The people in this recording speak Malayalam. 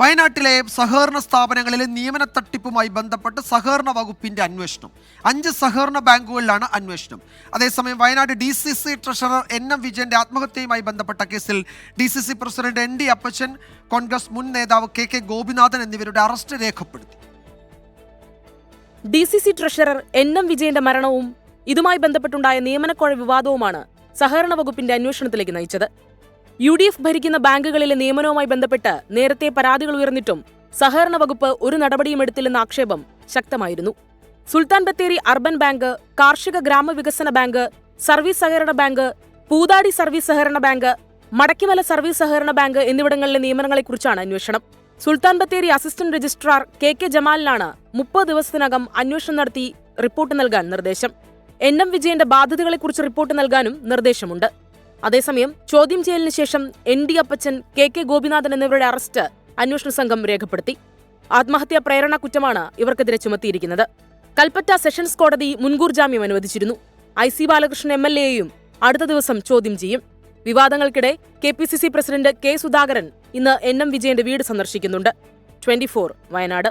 വയനാട്ടിലെ സഹകരണ സ്ഥാപനങ്ങളിലെ നിയമന തട്ടിപ്പുമായി ബന്ധപ്പെട്ട് സഹകരണ വകുപ്പിന്റെ അന്വേഷണം. അഞ്ച് സഹകരണ ബാങ്കുകളിലാണ് അന്വേഷണം. അതേസമയം Wayanad D C C treasurer N M വിജയന്റെ ആത്മഹത്യയുമായി ബന്ധപ്പെട്ട കേസിൽ D C C president N D Appachan Congress മുൻ നേതാവ് കെ കെ ഗോപിനാഥൻ എന്നിവരുടെ അറസ്റ്റ് രേഖപ്പെടുത്തി. D C C treasurer N M വിജയന്റെ മരണവും ഇതുമായി ബന്ധപ്പെട്ടുണ്ടായ നിയമനക്കോഴ വിവാദവുമാണ് സഹകരണ വകുപ്പിന്റെ അന്വേഷണത്തിലേക്ക് നയിച്ചത്. യു ഡി എഫ് ഭരിക്കുന്ന ബാങ്കുകളിലെ നിയമനവുമായി ബന്ധപ്പെട്ട് നേരത്തെ പരാതികൾ ഉയർന്നിട്ടും സഹകരണ വകുപ്പ് ഒരു നടപടിയും എടുത്തില്ലെന്ന ആക്ഷേപം ശക്തമായിരുന്നു. സുൽത്താൻ ബത്തേരി അർബൻ ബാങ്ക് കാർഷിക ഗ്രാമവികസന ബാങ്ക് സർവീസ് സഹകരണ ബാങ്ക് പൂതാടി സർവീസ് സഹകരണ ബാങ്ക് മടക്കിമല സർവീസ് സഹകരണ ബാങ്ക് എന്നിവിടങ്ങളിലെ നിയമനങ്ങളെക്കുറിച്ചാണ് അന്വേഷണം. Sultan Bathery assistant registrar K K ജമാലിനാണ് മുപ്പത് ദിവസത്തിനകം അന്വേഷണം നടത്തി റിപ്പോർട്ട് നൽകാൻ നിർദ്ദേശം. എൻ എം വിജയന്റെ ബാധ്യതകളെക്കുറിച്ച് റിപ്പോർട്ട് നൽകാനും നിർദ്ദേശമുണ്ട്. അതേസമയം ചോദ്യം ചെയ്യലിന് ശേഷം N D Appachan K K Gopinathan എന്നിവരുടെ അറസ്റ്റ് അന്വേഷണ സംഘം രേഖപ്പെടുത്തി. ആത്മഹത്യാ പ്രേരണ കുറ്റമാണ് ഇവർക്കെതിരെ ചുമത്തിയിരിക്കുന്നത്. കൽപ്പറ്റ സെഷൻസ് കോടതി മുൻകൂർ ജാമ്യം അനുവദിച്ചിരുന്നു. I C Balakrishnan M L എയെയും അടുത്ത ദിവസം ചോദ്യം ചെയ്യും. വിവാദങ്ങൾക്കിടെ K P C C president K Sudhakaran ഇന്ന് എൻ എം വിജയന്റെ വീട് സന്ദർശിക്കുന്നുണ്ട്. ട്വന്റി വയനാട്.